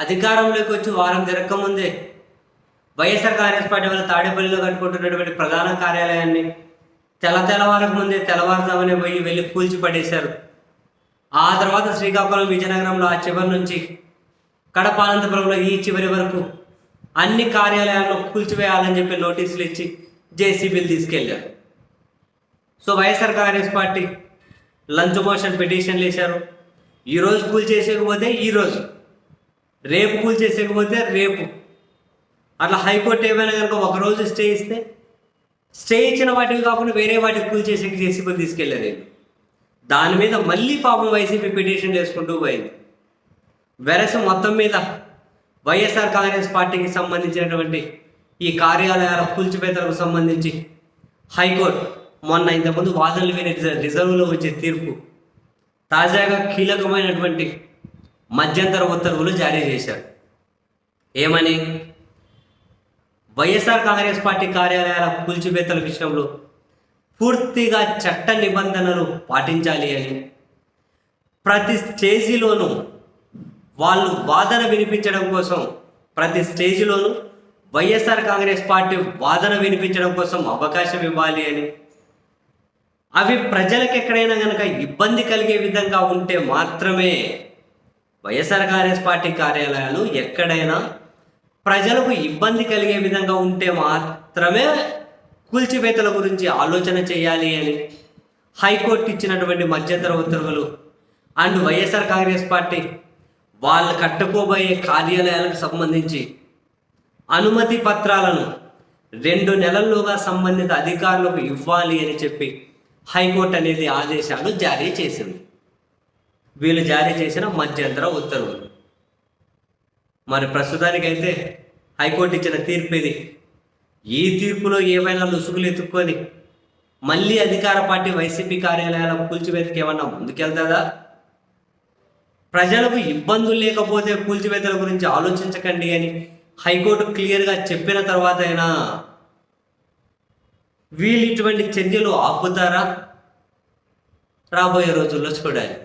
అధికారంలోకి వచ్చి వారం తిరగకముందే వైఎస్ఆర్ కాంగ్రెస్ పార్టీ వల్ల తాడేపల్లిలో కట్టుకుంటున్నటువంటి ప్రధాన కార్యాలయాన్ని తెల్ల తెల్లవారకు ముందే తెల్లవారుజామునే పోయి వెళ్ళి కూల్చి పడేశారు ఆ తర్వాత శ్రీకాకుళం విజయనగరంలో ఆ చివరి నుంచి కడప అనంతపురంలో ఈ చివరి వరకు అన్ని కార్యాలయాలను కూల్చివేయాలని చెప్పి నోటీసులు ఇచ్చి జేసీబీలు తీసుకెళ్ళారు. So YSR Congress party lunch motion పిటిషన్లు వేశారు. ఈరోజు కూల్చేసేకపోతే ఈరోజు రేపు కూల్ చేసేకపోతే రేపు. అట్లా హైకోర్టు ఏమైనా కనుక ఒకరోజు స్టే ఇస్తే స్టే ఇచ్చిన వాటికి కాకుండా వేరే వాటికి కూల్ చేసే చేసి తీసుకెళ్ళారు నేను. దాని మీద మళ్ళీ పాపం వైసీపీ పిటిషన్ చేసుకుంటూ పోయింది. వెరస మొత్తం మీద వైఎస్ఆర్ కాంగ్రెస్ పార్టీకి సంబంధించినటువంటి ఈ కార్యాలయాల కూల్చిపేతలకు సంబంధించి హైకోర్టు మొన్న ఇంతకుముందు వాదనలు విని రిజర్వ్లో వచ్చే తీర్పు తాజాగా కీలకమైనటువంటి మధ్యంతర ఉత్తర్వులు జారీ చేశారు. ఏమని? వైఎస్ఆర్ కాంగ్రెస్ పార్టీ కార్యాలయాల కూల్చివేతల విషయంలో పూర్తిగా చట్ట నిబంధనలు పాటించాలి అని ప్రతి స్టేజీలోనూ వాళ్ళు వాదన వినిపించడం కోసం ప్రతి స్టేజీలోనూ వైఎస్ఆర్ కాంగ్రెస్ పార్టీ వాదన వినిపించడం కోసం అవకాశం ఇవ్వాలి అని. అవి ప్రజలకు ఎక్కడైనా కనుక ఇబ్బంది కలిగే విధంగా ఉంటే మాత్రమే వైఎస్ఆర్ కాంగ్రెస్ పార్టీ కార్యాలయాలు ఎక్కడైనా ప్రజలకు ఇబ్బంది కలిగే విధంగా ఉంటే మాత్రమే కూల్చివేతల గురించి ఆలోచన చేయాలి అని హైకోర్టు ఇచ్చినటువంటి మధ్యంతర ఉత్తర్వులు. అండ్ వైఎస్ఆర్ కాంగ్రెస్ పార్టీ వాళ్ళు కట్టుకోబోయే కార్యాలయాలకు సంబంధించి అనుమతి పత్రాలను రెండు నెలల్లోగా సంబంధిత అధికారులకు ఇవ్వాలి అని చెప్పి హైకోర్టు అనేది ఆదేశాలు జారీ చేసింది. వీళ్ళు జారీ చేసిన మధ్యంతర ఉత్తర్వులు. మరి ప్రస్తుతానికైతే హైకోర్టు ఇచ్చిన తీర్పు ఇది. ఈ తీర్పులో ఏమైనా లుసుగులు ఎత్తుక్కొని మళ్ళీ అధికార పార్టీ వైసీపీ కార్యాలయాల కూల్చివేతకి ఏమన్నా ముందుకెళ్తుందా? ప్రజలకు ఇబ్బందులు లేకపోతే కూల్చివేతల గురించి ఆలోచించకండి అని హైకోర్టు క్లియర్గా చెప్పిన తర్వాత అయినా వీళ్ళు ఇటువంటి చర్యలు ఆపుతారా? రాబోయే రోజుల్లో చూడాలి.